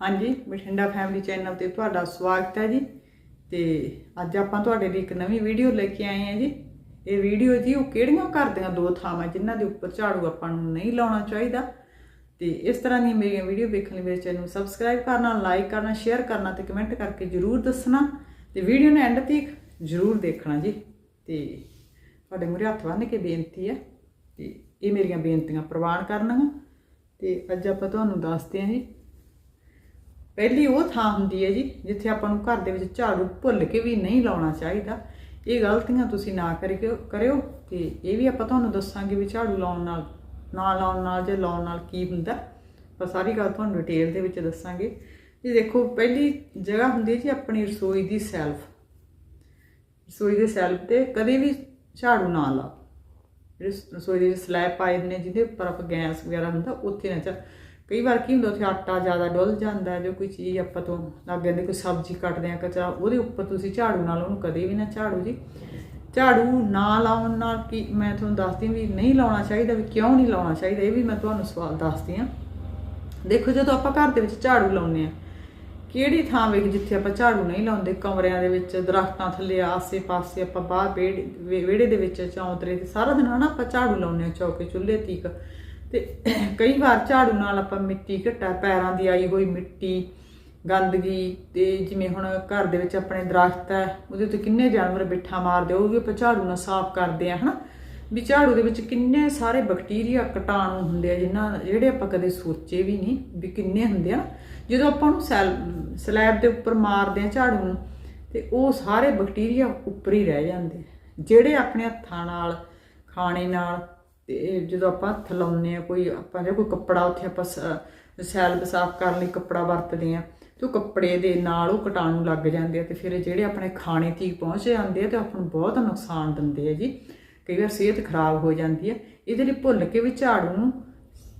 ਹਾਂਜੀ, Bathinda family channel ਤੇ ਤੁਹਾਡਾ ਸਵਾਗਤ ਹੈ ਜੀ। ਤੇ ਅੱਜ ਆਪਾਂ ਤੁਹਾਡੇ ਲਈ ਇੱਕ ਨਵੀਂ ਵੀਡੀਓ ਲੈ ਕੇ ਆਏ ਹਾਂ ਜੀ। ਇਹ ਵੀਡੀਓ ਜੀ, ਉਹ ਕਿਹੜੀਆਂ ਘਰ ਦੀਆਂ ਦੋ ਥਾਵਾਂ ਜਿਨ੍ਹਾਂ ਦੇ ਉੱਪਰ ਝਾੜੂ ਆਪਾਂ ਨੂੰ ਨਹੀਂ ਲਾਉਣਾ ਚਾਹੀਦਾ। ਤੇ ਇਸ ਤਰ੍ਹਾਂ ਦੀਆਂ ਮੇਰੀਆਂ ਵੀਡੀਓ ਵੇਖਣ ਲਈ ਮੇਰੇ ਚੈਨਲ ਨੂੰ ਸਬਸਕ੍ਰਾਈਬ ਕਰਨਾ ਲਾਈਕ ਕਰਨਾ ਸ਼ੇਅਰ ਕਰਨਾ ਤੇ ਕਮੈਂਟ ਕਰਕੇ ਜਰੂਰ ਦੱਸਣਾ। ਤੇ ਵੀਡੀਓ ਨੂੰ ਐਂਡ ਤੱਕ ਜਰੂਰ ਦੇਖਣਾ ਜੀ। ਤੇ ਤੁਹਾਡੇ ਮੂਹਰੇ ਹੱਥ ਬੰਨ੍ਹ ਕੇ ਬੇਨਤੀ ਹੈ ਤੇ ਇਹ ਮੇਰੀਆਂ ਬੇਨਤੀਆਂ ਪ੍ਰਵਾਨ ਕਰਨੀਆਂ। ਤੇ ਅੱਜ ਆਪਾਂ ਤੁਹਾਨੂੰ ਦੱਸਦੇ ਹਾਂ ਜੀ ਪਹਿਲੀ ਉਹ ਥਾਂ ਹੁੰਦੀ ਹੈ ਜੀ ਜਿੱਥੇ ਆਪਾਂ ਨੂੰ ਘਰ ਦੇ ਵਿੱਚ ਝਾੜੂ ਭੁੱਲ ਕੇ ਵੀ ਨਹੀਂ ਲਾਉਣਾ ਚਾਹੀਦਾ। ਇਹ ਗਲਤੀਆਂ ਤੁਸੀਂ ਨਾ ਕਰਿਓ ਕਰਿਓ ਤੇ ਇਹ ਵੀ ਆਪਾਂ ਤੁਹਾਨੂੰ ਦੱਸਾਂਗੇ ਵੀ ਝਾੜੂ ਲਾਉਣ ਨਾਲ, ਨਾ ਲਾਉਣ ਨਾਲ ਜਾਂ ਲਾਉਣ ਨਾਲ ਕੀ ਹੁੰਦਾ। ਆਪਾਂ ਸਾਰੀ ਗੱਲ ਤੁਹਾਨੂੰ ਡਿਟੇਲ ਦੇ ਵਿੱਚ ਦੱਸਾਂਗੇ। ਜੀ ਦੇਖੋ, ਪਹਿਲੀ ਜਗ੍ਹਾ ਹੁੰਦੀ ਹੈ ਜੀ ਆਪਣੀ ਰਸੋਈ ਦੀ ਸੈਲਫ। ਰਸੋਈ ਦੇ ਸੈਲਫ ਤੇ ਕਦੇ ਵੀ ਝਾੜੂ ਨਾ ਲਾਓ। ਜਿਹੜੇ ਰਸੋਈ ਦੇ ਸਲੈਬ ਪਾਏ ਹੁੰਦੇ ਨੇ ਜਿਹਦੇ ਉੱਪਰ ਆਪਾਂ ਗੈਸ ਵਗੈਰਾ ਹੁੰਦਾ, ਉੱਥੇ ਨਾ ਚਾ ਕਈ ਵਾਰ ਕੀ ਹੁੰਦਾ, ਉੱਥੇ ਆਟਾ ਜ਼ਿਆਦਾ ਡੁੱਲ ਜਾਂਦਾ ਜੋ ਕੋਈ ਚੀਜ਼ ਆਪਾਂ ਤੋਂ ਲੱਗ ਜਾਂਦੀ ਕੋਈ ਸਬਜ਼ੀ ਕੱਟਦੇ ਆ ਕਚਰਾ, ਉਹਦੇ ਉੱਪਰ ਤੁਸੀਂ ਝਾੜੂ ਨਾਲ ਉਹਨੂੰ ਕਦੇ ਵੀ ਨਾ ਝਾੜੂ ਜੀ। ਝਾੜੂ ਨਾ ਲਾਉਣ ਨਾਲ ਕੀ, ਮੈਂ ਤੁਹਾਨੂੰ ਦੱਸਦੀ ਵੀ ਨਹੀਂ ਲਾਉਣਾ ਚਾਹੀਦਾ, ਵੀ ਕਿਉਂ ਨਹੀਂ ਲਾਉਣਾ ਚਾਹੀਦਾ, ਇਹ ਵੀ ਮੈਂ ਤੁਹਾਨੂੰ ਸਵਾਲ ਦੱਸਦੀ ਹਾਂ। ਦੇਖੋ, ਜਦੋਂ ਆਪਾਂ ਘਰ ਦੇ ਵਿੱਚ ਝਾੜੂ ਲਾਉਂਦੇ ਆ ਕਿਹੜੀ ਥਾਂ ਵੇਖ ਜਿੱਥੇ ਆਪਾਂ ਝਾੜੂ ਨਹੀਂ ਲਾਉਂਦੇ, ਕਮਰਿਆਂ ਦੇ ਵਿੱਚ, ਦਰਖਤਾਂ ਥੱਲੇ, ਆਸੇ-ਪਾਸੇ ਆਪਾਂ ਬਾਹਰ ਵਿਹੜੇ ਵਿਹੜੇ ਦੇ ਵਿੱਚ ਚੌਂਤਰੇ ਤੇ ਸਾਰਾ ਦਿਨ ਹਨਾ ਆਪਾਂ ਝਾੜੂ ਲਾਉਂਦੇ ਆ ਚੌਕੇ, ਚੁੱਲ੍ਹੇ, ਤੀਕ। ਤੇ ਕਈ ਵਾਰ ਝਾੜੂ ਨਾਲ ਆਪਾਂ ਮਿੱਟੀ ਘਟਾ, ਪੈਰਾਂ ਦੀ ਆਈ ਹੋਈ ਮਿੱਟੀ, ਗੰਦਗੀ ਤੇ ਜਿਵੇਂ ਹੁਣ ਘਰ ਦੇ ਵਿੱਚ ਆਪਣੇ ਦਰਖਤ ਹੈ, ਉਹਦੇ ਉੱਤੇ ਕਿੰਨੇ ਜਾਨਵਰ ਬਿੱਠਾ ਮਾਰਦੇ ਉਹ ਵੀ ਆਪਾਂ ਝਾੜੂ ਨਾਲ ਸਾਫ਼ ਕਰਦੇ ਆ, ਹਨਾ? ਵੀ ਝਾੜੂ ਦੇ ਵਿੱਚ ਕਿੰਨੇ ਸਾਰੇ ਬੈਕਟੀਰੀਆ ਕੀਟਾਣੂ ਹੁੰਦੇ ਆ ਜਿਨ੍ਹਾਂ ਜਿਹੜੇ ਆਪਾਂ ਕਦੇ ਸੋਚੇ ਵੀ ਨਹੀਂ ਵੀ ਕਿੰਨੇ ਹੁੰਦੇ ਆ। ਜਦੋਂ ਆਪਾਂ ਨੂੰ ਸੈਲ, ਸਲੈਬ ਦੇ ਉੱਪਰ ਮਾਰਦੇ ਆ ਝਾੜੂ ਨੂੰ, ਤੇ ਉਹ ਸਾਰੇ ਬੈਕਟੀਰੀਆ ਉੱਪਰ ਹੀ ਰਹਿ ਜਾਂਦੇ ਜਿਹੜੇ ਆਪਣੇ ਹੱਥਾਂ ਨਾਲ, ਖਾਣੇ ਨਾਲ ਤੇ ਜਦੋਂ ਆਪਾਂ ਹੱਥ ਲਾਉਂਦੇ ਆ ਕੋਈ ਆਪਾਂ ਜੇ ਕੋਈ ਕੱਪੜਾ ਉੱਥੇ ਆਪਾਂ ਸ- ਸੈਲ ਸਾਫ਼ ਕਰਨ ਲਈ ਕੱਪੜਾ ਵਰਤਦੇ ਆ ਤੇ ਉਹ ਕੱਪੜੇ ਦੇ ਨਾਲ ਉਹ ਕਟਾਣੂ ਲੱਗ ਜਾਂਦੇ ਆ ਤੇ ਫਿਰ ਜਿਹੜੇ ਆਪਣੇ ਖਾਣੇ ਤੀਕ ਪਹੁੰਚ ਜਾਂਦੇ ਆ ਤੇ ਆਪਾਂ ਨੂੰ ਬਹੁਤ ਨੁਕਸਾਨ ਦਿੰਦੇ ਆ ਜੀ। ਕਈ ਵਾਰ ਸਿਹਤ ਖਰਾਬ ਹੋ ਜਾਂਦੀ ਹੈ ਇਹਦੇ ਲਈ ਭੁੱਲ ਕੇ ਵੀ ਝਾੜੂ ਨੂੰ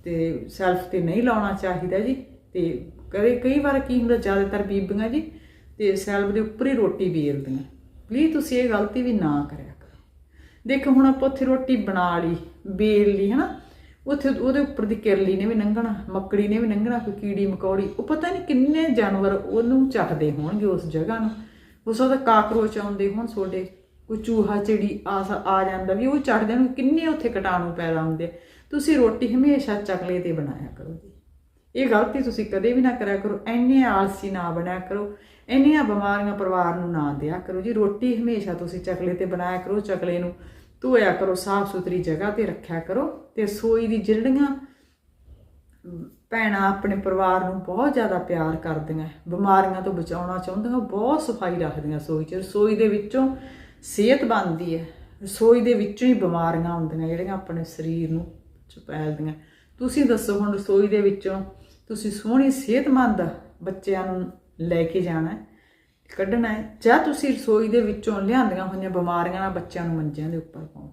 ਤੇ ਸੈਲਫ ਤੇ ਨਹੀਂ ਲਾਉਣਾ ਚਾਹੀਦਾ ਜੀ। ਤੇ ਕਦੇ ਕਈ ਵਾਰ ਕੀ ਹੁੰਦਾ, ਜ਼ਿਆਦਾਤਰ ਬੀਬੀਆਂ ਜੀ, ਤੇ ਸੈਲਫ ਦੇ ਉੱਪਰ ਹੀ ਰੋਟੀ ਵੇਲਦੀਆਂ ਪਲੀਜ਼ ਤੁਸੀਂ ਇਹ ਗਲਤੀ ਵੀ ਨਾ ਕਰਿਆ ਦੇਖੋ ਹੁਣ ਆਪਾਂ ਉੱਥੇ ਰੋਟੀ ਬਣਾ ਲਈ ਵੇਲ ਲਈ, ਹਨਾ? ਉੱਥੇ ਉਹਦੇ ਉੱਪਰ ਦੀ ਕਿਰਲੀ ਨੇ ਵੀ ਲੰਘਣਾ ਮੱਕੜੀ ਨੇ ਵੀ ਲੰਘਣਾ ਕੋਈ ਕੀੜੀ ਮਕੌੜੀ, ਉਹ ਪਤਾ ਨਹੀਂ ਕਿੰਨੇ ਜਾਨਵਰ ਉਹਨੂੰ ਚੱਕਦੇ ਹੋਣਗੇ ਉਸ ਜਗ੍ਹਾ ਨੂੰ। ਉਸ ਉਹਦਾ ਕਾਕਰੋਚ ਆਉਂਦੇ ਹੋਣ ਤੁਹਾਡੇ ਕੋਈ ਚੂਹਾ, ਚਿੜੀ ਆ ਆ ਜਾਂਦਾ ਵੀ ਉਹ ਚੜਦੇ ਨੂੰ ਕਿੰਨੇ ਉੱਥੇ ਕੀਟਾਣੂ ਪੈਦਾ ਹੁੰਦੇ ਤੁਸੀਂ ਰੋਟੀ ਹਮੇਸ਼ਾ ਚਕਲੇ ਤੇ ਬਣਾਇਆ ਕਰੋ ਜੀ। ਇਹ ਗਲਤੀ ਤੁਸੀਂ ਕਦੇ ਵੀ ਨਾ ਕਰਿਆ ਕਰੋ, ਐਨੇ ਆਲਸੀ ਨਾ ਬਣਿਆ ਕਰੋ ਇੰਨੀਆਂ ਬਿਮਾਰੀਆਂ ਪਰਿਵਾਰ ਨੂੰ ਨਾ ਦਿਆ ਕਰੋ ਜੀ। ਰੋਟੀ ਹਮੇਸ਼ਾ ਤੁਸੀਂ ਚਕਲੇ ਤੇ ਬਣਾਇਆ ਕਰੋ, ਚਕਲੇ ਨੂੰ ਧੋਇਆ ਕਰੋ, ਸਾਫ਼ ਸੁਥਰੀ ਜਗ੍ਹਾ ਤੇ ਰੱਖਿਆ ਕਰੋ ਤੇ ਸੋਈ ਦੀ ਜਿਹੜੀਆਂ ਭੈਣਾਂ ਆਪਣੇ ਪਰਿਵਾਰ ਨੂੰ ਬਹੁਤ ਜ਼ਿਆਦਾ ਪਿਆਰ ਕਰਦੀਆਂ, ਬਿਮਾਰੀਆਂ ਤੋਂ ਬਚਾਉਣਾ ਚਾਹੁੰਦੀਆਂ, ਬਹੁਤ ਸਫ਼ਾਈ ਰੱਖਦੀਆਂ ਰਸੋਈ 'ਚ। ਰਸੋਈ ਦੇ ਵਿੱਚੋਂ ਸਿਹਤ ਬਣਦੀ ਹੈ। ਰਸੋਈ ਦੇ ਵਿੱਚੋਂ ਹੀ ਬਿਮਾਰੀਆਂ ਆਉਂਦੀਆਂ, ਜਿਹੜੀਆਂ ਆਪਣੇ ਸਰੀਰ ਨੂੰ ਚਪੈਲਦੀਆਂ। ਤੁਸੀਂ ਦੱਸੋ ਹੁਣ ਰਸੋਈ ਦੇ ਵਿੱਚੋਂ ਤੁਸੀਂ ਸੋਹਣੀ ਸਿਹਤਮੰਦ ਬੱਚਿਆਂ ਨੂੰ ਲੈ ਕੇ ਜਾਣਾ ਹੈ, ਕੱਢਣਾ ਹੈ, ਜਾਂ ਤੁਸੀਂ ਰਸੋਈ ਦੇ ਵਿੱਚੋਂ ਲਿਆਂਦੀਆਂ ਹੋਈਆਂ ਬਿਮਾਰੀਆਂ ਨਾਲ ਬੱਚਿਆਂ ਨੂੰ ਮੰਜਿਆਂ ਦੇ ਉੱਪਰ ਪਾਉਣਾ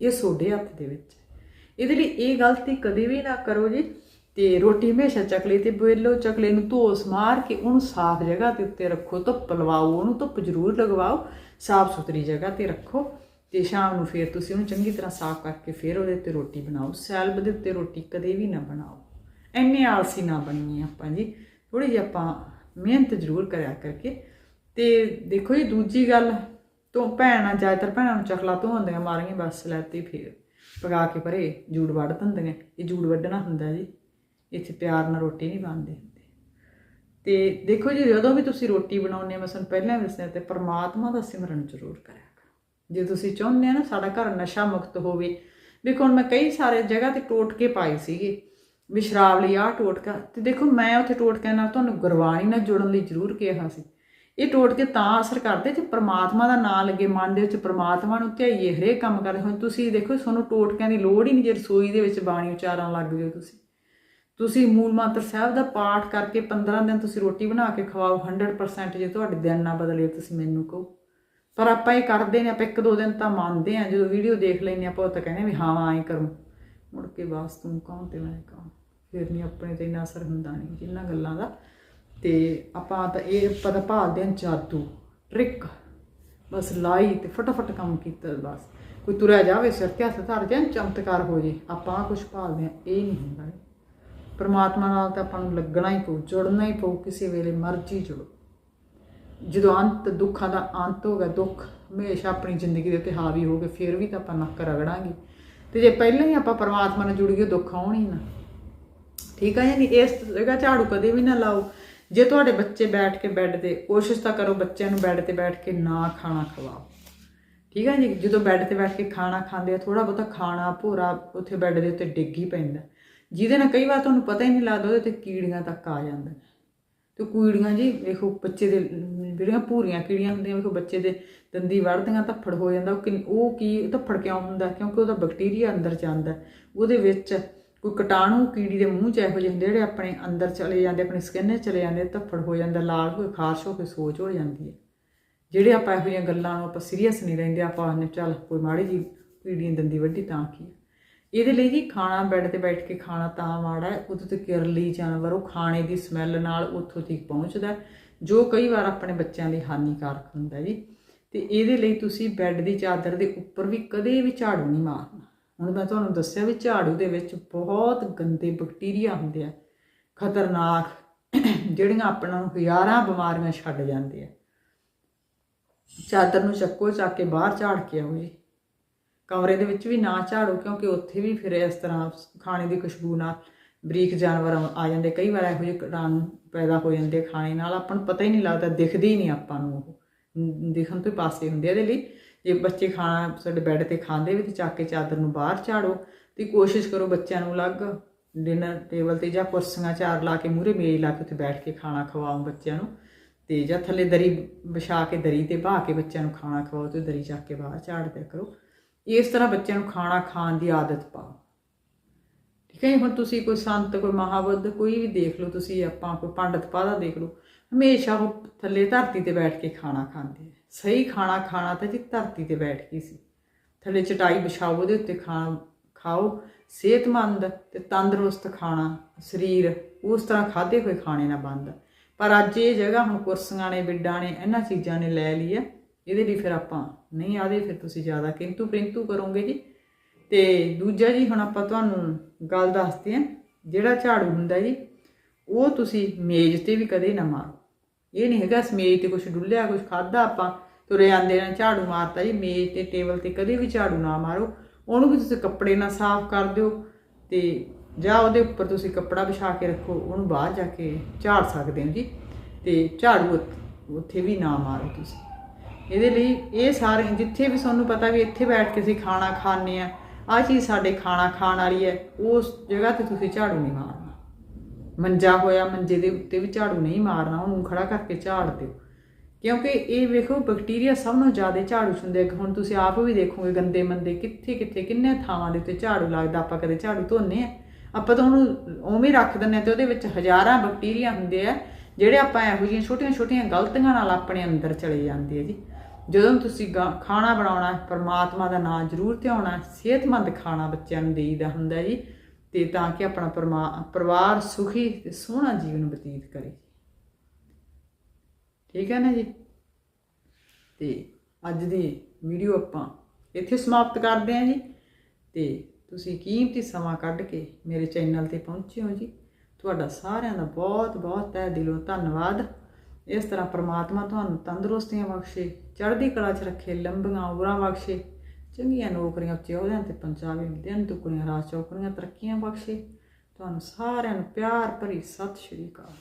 ਇਹ ਤੁਹਾਡੇ ਹੱਥ ਦੇ ਵਿੱਚ ਹੈ। ਇਹਦੇ ਲਈ ਇਹ ਗਲਤੀ ਕਦੇ ਵੀ ਨਾ ਕਰੋ ਜੀ, ਤੇ ਰੋਟੀ ਹਮੇਸ਼ਾ ਚਕਲੇ ਤੇ ਬੋਇਲੋ ਚਕਲੇ ਨੂੰ ਧੋਸ ਮਾਰ ਕੇ ਉਹਨੂੰ ਸਾਫ਼ ਜਗ੍ਹਾ ਤੇ ਉੱਤੇ ਰੱਖੋ, ਧੁੱਪ ਲਵਾਓ, ਉਹਨੂੰ ਧੁੱਪ ਜ਼ਰੂਰ ਲਗਵਾਓ, ਸਾਫ਼ ਸੁਥਰੀ ਜਗ੍ਹਾ ਤੇ ਰੱਖੋ, ਤੇ ਸ਼ਾਮ ਨੂੰ ਫਿਰ ਤੁਸੀਂ ਉਹਨੂੰ ਚੰਗੀ ਤਰ੍ਹਾਂ ਸਾਫ਼ ਕਰਕੇ ਫਿਰ ਉਹਦੇ ਉੱਤੇ ਰੋਟੀ ਬਣਾਓ। ਸੈਲਬ ਦੇ ਉੱਤੇ ਰੋਟੀ ਕਦੇ ਵੀ ਨਾ ਬਣਾਓ। ਐਨੇ ਆਲਸੀ ਨਾ ਬਣੀਏ ਆਪਾਂ ਜੀ। ਥੋੜੀ ਜਿਹੀ ਆਪਾਂ ਮਿਹਨਤ ਜ਼ਰੂਰ ਕਰਿਆ ਕਰਕੇ। ਤੇ ਦੇਖੋ ਜੀ, ਦੂਜੀ ਗੱਲ ਤੋਂ ਭੈਣਾਂ ਜ਼ਿਆਦਾਤਰ ਭੈਣਾਂ ਨੂੰ ਚਖਲਾ ਚਕਲਾ ਧੋਉਂਦੀਆਂ ਮਾਰੀਆਂ, ਬਸ ਲੈਤੀ ਫਿਰ ਪਕਾ ਕੇ ਪਰੇ ਜੂੜ ਵੱਢ ਦਿੰਦੀਆਂ। ਇਹ ਜੂੜ ਵੱਢਣਾ ਹੁੰਦਾ ਜੀ, ਇੱਥੇ ਪਿਆਰ ਨਾਲ ਰੋਟੀ ਨਹੀਂ ਬਣਦੀ ਹੁੰਦੀ। ਤੇ ਦੇਖੋ ਜੀ, ਜਦੋਂ ਵੀ ਤੁਸੀਂ ਰੋਟੀ ਬਣਾਉਂਦੇ ਮੈਂ ਤੁਹਾਨੂੰ ਪਹਿਲਾਂ ਵੀ ਦੱਸਿਆ ਤੇ ਪਰਮਾਤਮਾ ਦਾ ਸਿਮਰਨ ਜ਼ਰੂਰ ਕਰਿਆ ਕਰੋ। ਜੇ ਤੁਸੀਂ ਚਾਹੁੰਦੇ ਆ ਨਾ ਸਾਡਾ ਘਰ ਨਸ਼ਾ ਮੁਕਤ ਹੋਵੇ ਵੇਖੋ ਹੁਣ ਮੈਂ ਕਈ ਸਾਰੇ ਜਗ੍ਹਾ ਤੇ ਟੋਟਕੇ ਪਾਏ ਸੀਗੇ। ਵੀ ਸ਼ਰਾਬ ਲਈ ਆਹ ਟੋਟਕਾ। ਤੇ ਦੇਖੋ, ਮੈਂ ਉੱਥੇ ਟੋਟਕਿਆਂ ਨਾਲ ਤੁਹਾਨੂੰ ਗੁਰਬਾਣੀ ਨਾਲ ਜੁੜਨ ਲਈ ਜ਼ਰੂਰ ਕਿਹਾ ਸੀ। ਇਹ ਟੋਟਕੇ ਤਾਂ ਅਸਰ ਕਰਦੇ ਜੇ ਪ੍ਰਮਾਤਮਾ ਦਾ ਨਾਮ ਲੱਗੇ ਮਨ ਦੇ ਵਿੱਚ ਪ੍ਰਮਾਤਮਾ ਨੂੰ ਧਿਆਈਏ, ਹਰੇਕ ਕੰਮ ਕਰਦੇ ਹੋਏ ਤੁਸੀਂ ਦੇਖੋ, ਤੁਹਾਨੂੰ ਟੋਟਕਿਆਂ ਦੀ ਲੋੜ ਹੀ ਨਹੀਂ ਜੇ ਰਸੋਈ ਦੇ ਵਿੱਚ ਬਾਣੀ ਉਚਾਰਨ ਲੱਗ ਜਾਓ ਤੁਸੀਂ। ਤੁਸੀਂ ਮੂਲ ਮੰਤਰ ਸਾਹਿਬ ਦਾ ਪਾਠ ਕਰਕੇ 15 ਦਿਨ ਤੁਸੀਂ ਰੋਟੀ ਬਣਾ ਕੇ ਖਵਾਓ 100% ਜੇ ਤੁਹਾਡੇ ਦਿਨ ਨਾ ਬਦਲੇ ਤੁਸੀਂ ਮੈਨੂੰ ਕਹੋ। ਪਰ ਆਪਾਂ ਇਹ ਕਰਦੇ ਨੇ, ਆਪਾਂ ਇੱਕ ਦੋ ਦਿਨ ਤਾਂ ਮੰਨਦੇ ਆ ਜਦੋਂ ਵੀਡੀਓ ਦੇਖ ਲੈਨੇ ਆਪਾਂ ਉਹ ਤਾਂ ਕਹਿੰਦੇ ਵੀ ਹਾਂ, ਐਂ ਕਰੂੰ। ਮੁੜ ਕੇ ਬਸ ਤੂੰ ਕੌਣ ਤੇ ਮੈਂ ਕੌਣ? ਫਿਰ ਨਹੀਂ ਆਪਣੇ ਤੇ ਇੰਨਾ ਅਸਰ ਹੁੰਦਾ ਨਹੀਂ ਜਿੰਨਾਂ ਗੱਲਾਂ ਦਾ। ਤੇ ਆਪਾਂ ਤਾਂ ਇਹ ਪਤਾ ਭਾਲਦੇ ਹਾਂ ਜਾਦੂ ਟ੍ਰਿਕ ਬਸ ਲਾਈ ਤੇ ਫਟਾਫਟ ਕੰਮ ਕੀਤਾ ਬਸ। ਕੋਈ ਤੁਰਿਆ ਜਾਵੇ, ਸਿਰ ਤੇ ਹੱਥ ਧਰ ਜਾਂ ਚਮਤਕਾਰ ਹੋ ਜੇ। ਆਪਾਂ ਕੁਝ ਭਾਲਦੇ ਹਾਂ, ਇਹ ਨਹੀਂ ਹੁੰਦਾ ਪਰਮਾਤਮਾ ਨਾਲ ਤਾਂ ਆਪਾਂ ਨੂੰ ਲੱਗਣਾ ਹੀ ਪਊ, ਜੁੜਨਾ ਹੀ ਪਊ, ਕਿਸੇ ਵੇਲੇ ਮਰਜ਼ੀ ਜੁੜੋ। ਜਦੋਂ ਅੰਤ ਦੁੱਖਾਂ ਦਾ ਅੰਤ ਹੋਗਾ ਦੁੱਖ ਹਮੇਸ਼ਾ ਆਪਣੀ ਜ਼ਿੰਦਗੀ ਦੇ ਉੱਤੇ ਹਾਵੀ ਹੋਗੇ ਫਿਰ ਵੀ ਤਾਂ ਆਪਾਂ ਨੱਕ ਰਗੜਾਂਗੇ। ਤੇ ਜੇ ਪਹਿਲਾਂ ਹੀ ਆਪਾਂ ਪਰਮਾਤਮਾ ਨਾਲ ਜੁੜ ਗਏ, ਦੁੱਖ ਆਉਣ ਹੀ ਨਾ। ਠੀਕ ਆ ਯਾਨੀ ਇਸ ਜਗ੍ਹਾ ਝਾੜੂ ਕਦੇ ਵੀ ਨਾ ਲਾਓ। ਜੇ ਤੁਹਾਡੇ ਬੱਚੇ ਬੈਠ ਕੇ ਬੈੱਡ ਤੇ, ਕੋਸ਼ਿਸ਼ ਤਾਂ ਕਰੋ ਬੱਚਿਆਂ ਨੂੰ ਬੈੱਡ ਤੇ ਬੈਠ ਕੇ ਨਾ ਖਾਣਾ ਖਵਾਓ। ਠੀਕ ਹੈ ਜੀ? ਜਦੋਂ ਬੈੱਡ ਤੇ ਬੈਠ ਕੇ ਖਾਣਾ ਖਾਂਦੇ ਆ ਥੋੜਾ ਬਹੁਤਾ ਖਾਣਾ ਭੋਰਾ ਉੱਥੇ ਬੈੱਡ ਦੇ ਉੱਤੇ ਡਿੱਗ ਹੀ ਪੈਂਦਾ। ਜਿਹਦੇ ਨਾਲ ਕਈ ਵਾਰ ਤੁਹਾਨੂੰ ਪਤਾ ਹੀ ਨਹੀਂ ਲੱਗਦਾ, ਉਹਦੇ ਤੇ ਕੀੜੀਆਂ ਤੱਕ ਆ ਜਾਂਦੀਆਂ। ਤੇ ਕੀੜੀਆਂ ਜੀ, ਵੇਖੋ, ਬੱਚੇ ਦੇ ਜਿਹੜੀਆਂ ਭੂਰੀਆਂ ਕੀੜੀਆਂ ਹੁੰਦੀਆਂ, ਵੇਖੋ ਬੱਚੇ ਦੇ ਦੰਦੀ ਵੜਦੀਆਂ ਧੱਫੜ ਹੋ ਜਾਂਦਾ, ਉਹ ਕਿੰਨ- ਉਹ ਕੀ, ਧੱਫੜ ਕਿਉਂ ਹੁੰਦਾ? ਕਿਉਂਕਿ ਉਹਦਾ ਬੈਕਟੀਰੀਆ ਅੰਦਰ ਜਾਂਦਾ। ਉਹਦੇ ਵਿੱਚ ਕੋਈ ਕੀਟਾਣੂ ਕੀੜੀ ਦੇ ਮੂੰਹ ਚ ਇਹੋ ਜਿਹੇ ਹੁੰਦੇ, ਜਿਹੜੇ ਆਪਣੇ ਅੰਦਰ ਚਲੇ ਜਾਂਦੇ, ਆਪਣੀ ਸਕਿਨ 'ਚ ਚਲੇ ਜਾਂਦੇ, ਧੱਫੜ ਹੋ ਜਾਂਦਾ, ਲਾਲ ਹੋ ਕੇ ਖਾਰਸ਼ ਹੋ ਕੇ ਸੋਜ ਹੋ ਜਾਂਦੀ ਹੈ। ਜਿਹੜੇ ਆਪਾਂ ਇਹੋ ਜਿਹੀਆਂ ਗੱਲਾਂ ਨੂੰ ਆਪਾਂ ਸੀਰੀਅਸ ਨਹੀਂ ਰਹਿੰਦੇ, ਆਪਾਂ ਆਨੇ ਚੱਲ ਕੋਈ ਮਾੜੀ ਜੀ ਕੀੜੀ ਦੰਦੀ ਵੱਡੀ ਤਾਂ ਕੀ ਹੈ। ਇਹਦੇ ਲਈ ਜੀ ਖਾਣਾ, ਬੈੱਡ ਤੇ ਬੈਠ ਕੇ ਖਾਣਾ ਤਾਂ ਮਾੜਾ ਹੈ, ਉਹਦੇ ਤੇ ਕਿਰਲੀ ਜਾਨਵਰ, ਉਹ ਖਾਣੇ ਦੀ ਸਮੈਲ ਨਾਲ ਉੱਥੋਂ ਤੱਕ ਪਹੁੰਚਦਾ ਜੋ ਕਈ ਵਾਰ ਆਪਣੇ ਬੱਚਿਆਂ ਲਈ ਹਾਨੀਕਾਰਕ ਹੁੰਦਾ ਜੀ, ਤੇ ਇਹਦੇ ਲਈ ਤੁਸੀਂ ਬੈੱਡ ਦੀ ਚਾਦਰ ਦੇ ਉੱਪਰ ਵੀ ਕਦੇ ਵੀ ਝਾੜੂ ਨਹੀਂ ਮਾਰਨਾ। ਹੁਣ ਮੈਂ ਤੁਹਾਨੂੰ ਦੱਸਿਆ ਵੀ ਝਾੜੂ ਦੇ ਵਿੱਚ ਬਹੁਤ ਗੰਦੇ ਬੈਕਟੀਰੀਆ ਹੁੰਦੇ ਆ, ਖਤਰਨਾਕ, ਜਿਹੜੀਆਂ ਆਪਣਾ ਨੂੰ ਹਜ਼ਾਰਾਂ ਬਿਮਾਰੀਆਂ ਛੱਡ ਜਾਂਦੇ ਆ। ਚਾਦਰ ਨੂੰ ਚੱਕੋ ਚੱਕ ਕੇ ਬਾਹਰ ਝਾੜ ਕੇ ਆਓ ਜੀ। ਕਮਰੇ ਦੇ ਵਿੱਚ ਵੀ ਨਾ ਝਾੜੋ, ਕਿਉਂਕਿ ਉੱਥੇ ਵੀ ਫਿਰ ਇਸ ਤਰ੍ਹਾਂ ਖਾਣੇ ਦੀ ਖੁਸ਼ਬੂ ਨਾਲ ਬਰੀਕ ਜਾਨਵਰ ਆ ਜਾਂਦੇ, ਕਈ ਵਾਰ ਇਹੋ ਜਿਹੇ ਕੀਟਾਣੂ ਪੈਦਾ ਹੋ ਜਾਂਦੇ ਖਾਣੇ ਨਾਲ, ਆਪਾਂ ਨੂੰ ਪਤਾ ਹੀ ਨਹੀਂ ਲੱਗਦਾ, ਦਿਖਦੇ ਹੀ ਨਹੀਂ ਆਪਾਂ ਨੂੰ ਉਹ। ਦਿਖਣ ਤੋਂ ਹੀ ਪਾਸੇ ਹੁੰਦੇ ਇਹਦੇ ਲਈ। ਜੇ ਬੱਚੇ ਖਾਣਾ ਸਾਡੇ ਬੈੱਡ ਤੇ ਖਾਂਦੇ ਵੀ ਤੇ ਚੱਕ ਕੇ ਚਾਦਰ ਨੂੰ ਬਾਹਰ ਝਾੜੋ ਤੇ ਕੋਸ਼ਿਸ਼ ਕਰੋ ਬੱਚਿਆਂ ਨੂੰ ਅਲੱਗ ਡਿਨਰ ਟੇਬਲ ਤੇ ਜਾਂ ਕੁਰਸੀਆਂ ਚਾਰ ਲਾ ਕੇ ਮੂਰੇ ਮੇਜ਼ ਲਾ ਕੇ ਉੱਤੇ ਬੈਠ ਕੇ ਖਾਣਾ ਖਵਾਓ ਬੱਚਿਆਂ ਨੂੰ ਤੇ ਜਾਂ ਥੱਲੇ ਦਰੀ ਵਿਛਾ ਕੇ ਦਰੀ ਤੇ ਬਹਾ ਕੇ ਬੱਚਿਆਂ ਨੂੰ ਖਾਣਾ ਖਵਾਓ ਤੇ ਦਰੀ ਚੱਕ ਕੇ ਬਾਹਰ ਝਾੜ ਦਿਆ ਕਰੋ। ਇਸ ਤਰ੍ਹਾਂ ਬੱਚਿਆਂ ਨੂੰ ਖਾਣਾ ਖਾਣ ਦੀ ਆਦਤ ਪਾਓ। ਠੀਕ ਹੁਣ ਤੁਸੀਂ ਕੋਈ ਸੰਤ, ਕੋਈ ਮਹਾਬੁੱਧ, ਕੋਈ ਵੀ ਦੇਖ ਲਓ, ਤੁਸੀਂ ਆਪਾਂ ਕੋਈ ਪੰਡਤ ਪਾਦਾ ਦੇਖ ਲਓ, ਹਮੇਸ਼ਾ ਉਹ ਥੱਲੇ ਧਰਤੀ ਤੇ ਬੈਠ ਕੇ ਖਾਣਾ ਖਾਂਦੇ ਸਹੀ ਖਾਣਾ ਖਾਣਾ ਤਾਂ ਜੀ ਧਰਤੀ ਤੇ ਬੈਠ ਕੇ ਸੀ। ਥੱਲੇ ਚਟਾਈ ਵਿਛਾਓ, ਉਹਦੇ ਉੱਤੇ ਖਾਣਾ ਖਾਓ। ਸਿਹਤਮੰਦ ਤੇ ਤੰਦਰੁਸਤ ਖਾਣਾ, ਸਰੀਰ, ਉਸ ਤਰ੍ਹਾਂ ਖਾਦੇ ਹੋਏ ਖਾਣੇ ਨਾਲ ਬੰਦ। ਪਰ ਅੱਜ ਇਹ ਜਗ੍ਹਾ ਹੁਣ ਕੁਰਸੀਆਂ ਨੇ, ਬਿੱਡਾਂ ਨੇ, ਇਹਨਾਂ ਚੀਜ਼ਾਂ ਨੇ ਲੈ ਲਈ ਹੈ ਇਹਦੇ ਲਈ ਫਿਰ ਆਪਾਂ ਨਹੀਂ ਆਦੇ, ਫਿਰ ਤੁਸੀਂ ਜ਼ਿਆਦਾ ਕਿੰਤੂ ਪ੍ਰਿੰਤੂ ਕਰੋਗੇ ਜੀ। ਤੇ ਦੂਜਾ ਜੀ ਹੁਣ ਆਪਾਂ ਤੁਹਾਨੂੰ ਗੱਲ ਦੱਸਦੇ ਹਾਂ, ਜਿਹੜਾ ਝਾੜੂ ਹੁੰਦਾ ਜੀ, ਉਹ ਤੁਸੀਂ ਮੇਜ਼ ਤੇ ਵੀ ਕਦੇ ਨਾ ਮਾਰੋ। ਇਹ ਨਹੀਂ ਹੈਗਾ ਅਸੀਂ ਮੇਜ਼ ਤੇ ਕੁਝ ਡੁੱਲਿਆ ਕੁਝ ਖਾਦਾ ਆਪਾਂ, ਤੁਰੇ ਆਂਦੇ ਨਾਲ ਝਾੜੂ ਮਾਰਤਾ ਜੀ, ਮੇਜ਼ ਤੇ ਟੇਬਲ ਤੇ ਕਦੇ ਵੀ ਝਾੜੂ ਨਾ ਮਾਰੋ। ਉਹਨੂੰ ਵੀ ਤੁਸੀਂ ਕੱਪੜੇ ਨਾਲ ਸਾਫ਼ ਕਰ ਦਿਓ ਤੇ ਜਾਂ ਉਹਦੇ ਉੱਪਰ ਤੁਸੀਂ ਕੱਪੜਾ ਵਿਛਾ ਕੇ ਰੱਖੋ, ਉਹਨੂੰ ਬਾਹਰ ਜਾ ਕੇ ਝਾੜ ਸਕਦੇ ਹੋ ਜੀ ਤੇ ਝਾੜੂ ਉੱਥੇ- ਉੱਥੇ ਵੀ ਨਾ ਮਾਰੋ ਤੁਸੀਂ। ਇਹਦੇ ਲਈ ਇਹ ਸਾਰੇ ਜਿੱਥੇ ਵੀ ਤੁਹਾਨੂੰ ਪਤਾ ਵੀ ਇੱਥੇ ਬੈਠ ਕੇ ਅਸੀਂ ਖਾਣਾ ਖਾਣੇ ਆ ਆ ਚੀਜ਼ ਸਾਡੇ ਖਾਣਾ ਖਾਣ ਵਾਲੀ ਹੈ, ਉਸ ਜਗ੍ਹਾ ਤੇ ਤੁਸੀਂ ਝਾੜੂ ਨਹੀਂ ਮਾਰਨਾ। ਮੰਜਾ ਹੋਇਆ, ਮੰਜੇ ਦੇ ਉੱਤੇ ਵੀ ਝਾੜੂ ਨਹੀਂ ਮਾਰਨਾ, ਉਹਨੂੰ ਖੜਾ ਕਰਕੇ ਝਾੜ ਦਿਓ। ਕਿਉਂਕਿ ਇਹ ਵੇਖੋ, ਬੈਕਟੀਰੀਆ ਸਭ ਨਾਲੋਂ ਜ਼ਿਆਦਾ ਝਾੜੂ 'ਚ ਹੁੰਦੇ ਹੁਣ ਤੁਸੀਂ ਆਪ ਵੀ ਦੇਖੋਗੇ ਗੰਦੇ ਮੰਦੇ, ਕਿੱਥੇ ਕਿੱਥੇ ਕਿੰਨੇ ਥਾਵਾਂ ਦੇ ਉੱਤੇ ਝਾੜੂ ਲੱਗਦਾ, ਆਪਾਂ ਕਦੇ ਝਾੜੂ ਧੋਨੇ ਆ। ਆਪਾਂ ਤਾਂ ਉਹਨੂੰ ਉਵੇਂ ਰੱਖ ਦਿੰਨੇ ਆ ਤੇ ਉਹਦੇ ਵਿੱਚ ਹਜ਼ਾਰਾਂ ਬੈਕਟੀਰੀਆ ਹੁੰਦੇ ਆ, ਜਿਹੜੇ ਆਪਾਂ ਇਹੋ ਜਿਹੀਆਂ ਛੋਟੀਆਂ ਛੋਟੀਆਂ ਗਲਤੀਆਂ ਨਾਲ ਆਪਣੇ ਅੰਦਰ ਚਲੇ ਜਾਂਦੇ ਆ ਜੀ। ਜਦੋਂ ਤੁਸੀਂ ਗਾ- ਖਾਣਾ ਬਣਾਉਣਾ ਪਰਮਾਤਮਾ ਦਾ ਨਾਮ ਜ਼ਰੂਰ ਧਿਆਉਣਾ ਸਿਹਤਮੰਦ ਖਾਣਾ ਬੱਚਿਆਂ ਨੂੰ ਦੇਈਦਾ ਹੁੰਦਾ ਜੀ, ਤੇ ਤਾਂ ਕਿ ਆਪਣਾ ਪਰਮਾ- ਪਰਿਵਾਰ ਸੁਖੀ ਤੇ ਸੋਹਣਾ ਜੀਵਨ ਬਤੀਤ ਕਰੇ। ਠੀਕ ਹੈ ਨਾ ਜੀ? ਤੇ ਅੱਜ ਦੀ ਵੀਡੀਓ ਆਪਾਂ ਇੱਥੇ ਸਮਾਪਤ ਕਰਦੇ ਹਾਂ ਜੀ। ਤੇ ਤੁਸੀਂ ਕੀਮਤੀ ਸਮਾਂ ਕੱਢ ਕੇ ਮੇਰੇ ਚੈਨਲ ਤੇ ਪਹੁੰਚੇ ਹੋ ਜੀ। ਤੁਹਾਡਾ ਸਾਰਿਆਂ ਦਾ ਬਹੁਤ ਬਹੁਤ ਤਹਿ ਦਿਲੋਂ ਧੰਨਵਾਦ। ਇਸ ਤਰ੍ਹਾਂ ਪ੍ਰਮਾਤਮਾ ਤੁਹਾਨੂੰ ਤੰਦਰੁਸਤੀਆਂ ਬਖਸ਼ੇ, ਚੜ੍ਹਦੀ ਕਲਾ 'ਚ ਰੱਖੇ, ਲੰਬੀਆਂ ਉਮਰਾਂ ਬਖਸ਼ੇ, ਚੰਗੀਆਂ ਨੌਕਰੀਆਂ ਉੱਚੇ ਅਹੁਦਿਆਂ ਤੇ ਪਹੁੰਚਾਵੇ ਦਿਨ ਦੁੱਗਣੀਆਂ ਰਾਤ ਚੌਕੜੀਆਂ ਤਰੱਕੀਆਂ ਬਖਸ਼ੇ। ਤੁਹਾਨੂੰ ਸਾਰਿਆਂ ਨੂੰ ਪਿਆਰ ਭਰੀ ਸਤਿ ਸ਼੍ਰੀ ਅਕਾਲ।